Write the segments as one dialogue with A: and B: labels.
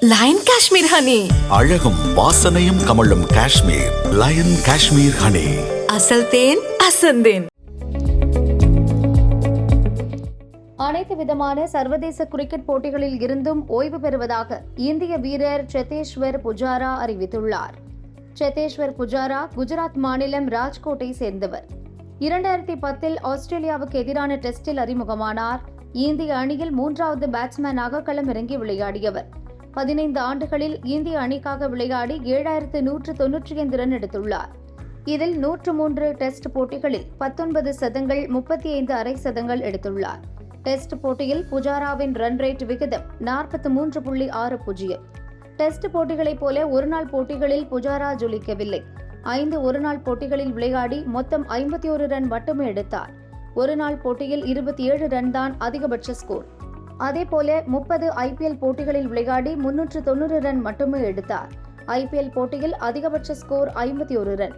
A: Line Kashmir honey
B: அழகும் வாசனையும் கமழும் காஷ்மீர். லயன் காஷ்மீர் ஹனி
A: அசல் தேன் அசந்தேன்
C: அனைத்து விதமான சர்வதேச கிரிக்கெட் போட்டிகளில் இருந்தும் ஓய்வு பெறுவதாக இந்திய வீரர் சேத்தேஸ்வர் புஜாரா அறிவித்துள்ளார். சேத்தேஸ்வர் புஜாரா குஜராத் மாநிலம் ராஜ்கோட்டை சேர்ந்தவர். இரண்டாயிரத்தி பத்தில் ஆஸ்திரேலியாவுக்கு எதிரான டெஸ்டில் அறிமுகமானார். இந்திய அணியில் மூன்றாவது பேட்ஸ்மேனாக களமிறங்கி விளையாடியவர். பதினைந்து ஆண்டுகளில் இந்திய அணிக்காக விளையாடி ஏழாயிரத்து நூற்று தொன்னூற்றி ஐந்து ரன் எடுத்துள்ளார். இதில் நூற்று மூன்று டெஸ்ட் போட்டிகளில் பத்தொன்பது சதங்கள் முப்பத்தி ஐந்து அரை சதங்கள் எடுத்துள்ளார். டெஸ்ட் போட்டியில் புஜாராவின் ரன் ரேட் விகிதம் நாற்பத்தி மூன்று புள்ளி ஆறு பூஜ்ஜியம். டெஸ்ட் போட்டிகளைப் போல ஒருநாள் போட்டிகளில் புஜாரா ஜொலிக்கவில்லை. ஐந்து ஒருநாள் போட்டிகளில் விளையாடி மொத்தம் ஐம்பத்தி ஒரு ரன் மட்டுமே எடுத்தார். ஒருநாள் போட்டியில் இருபத்தி ஏழு ரன் தான் அதிகபட்ச ஸ்கோர். அதேபோல முப்பது ஐபிஎல் போட்டிகளில் விளையாடி முன்னூற்று தொண்ணூறு ரன் மட்டுமே எடுத்தார். ஐபிஎல் போட்டியில் அதிகபட்ச ஸ்கோர் ஐம்பத்தி ஒரு ரன்.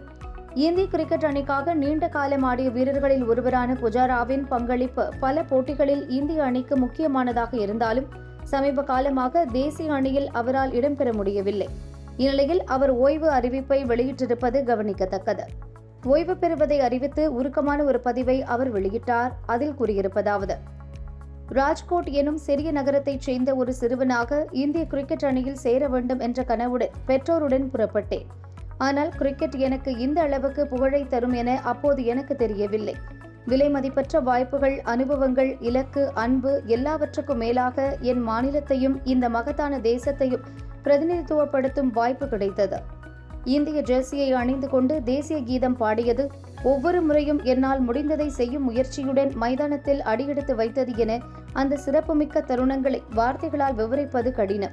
C: இந்திய கிரிக்கெட் அணிக்காக நீண்ட காலம் ஆடிய வீரர்களில் ஒருவரான புஜாராவின் பங்களிப்பு பல போட்டிகளில் இந்திய அணிக்கு முக்கியமானதாக இருந்தாலும் சமீப காலமாக தேசிய அணியில் அவரால் இடம்பெற முடியவில்லை. இந்நிலையில் அவர் ஓய்வு அறிவிப்பை வெளியிட்டிருப்பது கவனிக்கத்தக்கது. ஓய்வு பெறுவதை அறிவித்து உருக்கமான ஒரு பதிவை அவர் வெளியிட்டார். அதில் கூறியிருப்பதாவது ராஜ்கோட் எனும் சிறிய நகரத்தைச் சேர்ந்த ஒரு சிறுவனாக இந்திய கிரிக்கெட் அணியில் சேர வேண்டும் என்ற கனவுடன் பெற்றோருடன் புறப்பட்டேன். ஆனால் கிரிக்கெட் எனக்கு இந்த அளவுக்கு புகழை தரும் என அப்போது எனக்கு தெரியவில்லை. விலை மதிப்பற்ற வாய்ப்புகள் அனுபவங்கள் இலக்கு அன்பு எல்லாவற்றுக்கும் மேலாக என் மாநிலத்தையும் இந்த மகத்தான தேசத்தையும் பிரதிநிதித்துவப்படுத்தும் வாய்ப்பு கிடைத்தது. இந்திய ஜெர்சியை அணிந்து கொண்டு தேசிய கீதம் பாடியது ஒவ்வொரு முறையும் என்னால் முடிந்ததை செய்யும் முயற்சியுடன் மைதானத்தில் அடியெடுத்து வைத்தது என அந்த சிறப்புமிக்க தருணங்களை வார்த்தைகளால் விவரிப்பது கடினம்.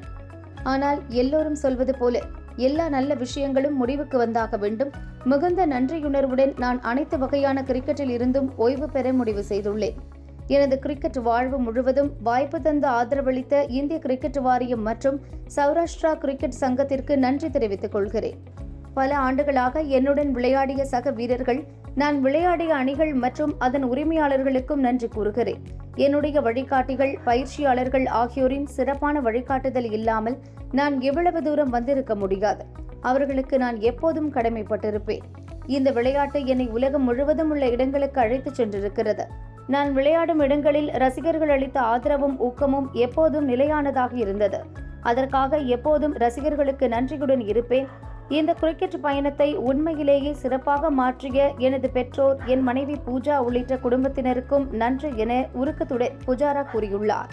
C: ஆனால் எல்லோரும் சொல்வது போல எல்லா நல்ல விஷயங்களும் முடிவுக்கு வந்தாக வேண்டும். மிகுந்த நன்றியுணர்வுடன் நான் அனைத்து வகையான கிரிக்கெட்டில் இருந்தும் ஓய்வு பெற முடிவு செய்துள்ளேன். எனது கிரிக்கெட் வாழ்வு முழுவதும் வாய்ப்பு தந்து ஆதரவளித்த இந்திய கிரிக்கெட் வாரியம் மற்றும் சௌராஷ்டிரா கிரிக்கெட் சங்கத்திற்கு நன்றி தெரிவித்துக் கொள்கிறேன். பல ஆண்டுகளாக என்னுடன் விளையாடிய சக வீரர்கள் நான் விளையாடிய அணிகள் மற்றும் அதன் உரிமையாளர்களுக்கும் நன்றி கூறுகிறேன். என்னுடைய வழிகாட்டிகள் பயிற்சியாளர்கள் ஆகியோரின் சிறப்பான வழிகாட்டுதல் இல்லாமல் நான் எவ்வளவு தூரம் வந்திருக்க முடியாது. அவர்களுக்கு நான் எப்போதும் கடமைப்பட்டிருப்பேன். இந்த விளையாட்டு என்னை உலகம் முழுவதும் உள்ள இடங்களுக்கு அழைத்துச் சென்றிருக்கிறது. நான் விளையாடும் இடங்களில் ரசிகர்கள் அளித்த ஆதரவும் ஊக்கமும் எப்போதும் நிலையானதாக இருந்தது. அதற்காக எப்போதும் ரசிகர்களுக்கு நன்றியுடன் இருப்பேன். இந்த கிரிக்கெட் பயணத்தை உண்மையிலேயே சிறப்பாக மாற்றிய எனது பெற்றோர் என் மனைவி பூஜா உள்ளிட்ட குடும்பத்தினருக்கும் நன்றி என உருக்கத்துடன் புஜாரா கூறியுள்ளார்.